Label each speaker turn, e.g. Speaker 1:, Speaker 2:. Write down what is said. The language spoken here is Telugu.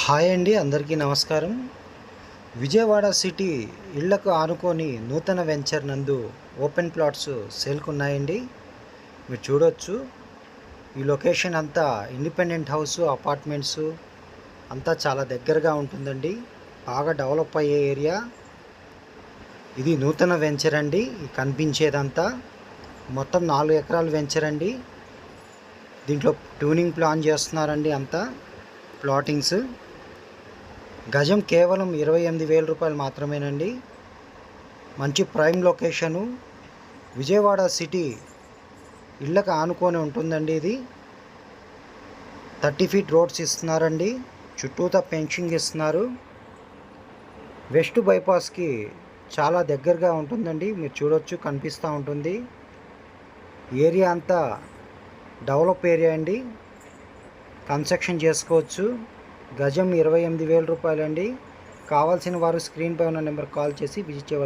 Speaker 1: హాయ్ అండి అందరికీ నమస్కారం. విజయవాడ సిటీ ఇళ్ళకు ఆనుకొని నూతన వెంచర్ నందు ఓపెన్ ప్లాట్స్ సేల్కున్నాయండి. మీరు చూడొచ్చు. ఈ లొకేషన్ అంతా ఇండిపెండెంట్ హౌస్ అపార్ట్మెంట్స్ అంతా చాలా దగ్గరగా ఉంటుందండి. బాగా డెవలప్ అయ్యే ఏరియా. ఇది నూతన వెంచర్ అండి కనిపించేదంతా. మొత్తం నాలుగు ఎకరాల వెంచర్ అండి. దీంట్లో ట్యూనింగ్ ప్లాన్ చేస్తున్నారండి అంతా. ప్లాటింగ్స్. గజం కేవలం ఇరవై ఎనిమిది వేల రూపాయలు మాత్రమేనండి. మంచి ప్రైమ్ లొకేషను. విజయవాడ సిటీ ఇళ్ళకు ఆనుకొని ఉంటుందండి ఇది. థర్టీ ఫీట్ రోడ్స్ ఇస్తున్నారండి. చుట్టూతా పెన్షింగ్ ఇస్తున్నారు. వెస్ట్ బైపాస్కి చాలా దగ్గరగా ఉంటుందండి. మీరు చూడొచ్చు కనిపిస్తూ ఉంటుంది. ఏరియా అంతా డెవలప్ ఏరియా అండి. కన్స్ట్రక్షన్ చేసుకోవచ్చు. గజం ఇరవై ఎనిమిది వేల రూపాయలండి. కావాల్సిన వారు స్క్రీన్పై ఉన్న నెంబర్ కాల్ చేసి విజిట్ చేయవచ్చు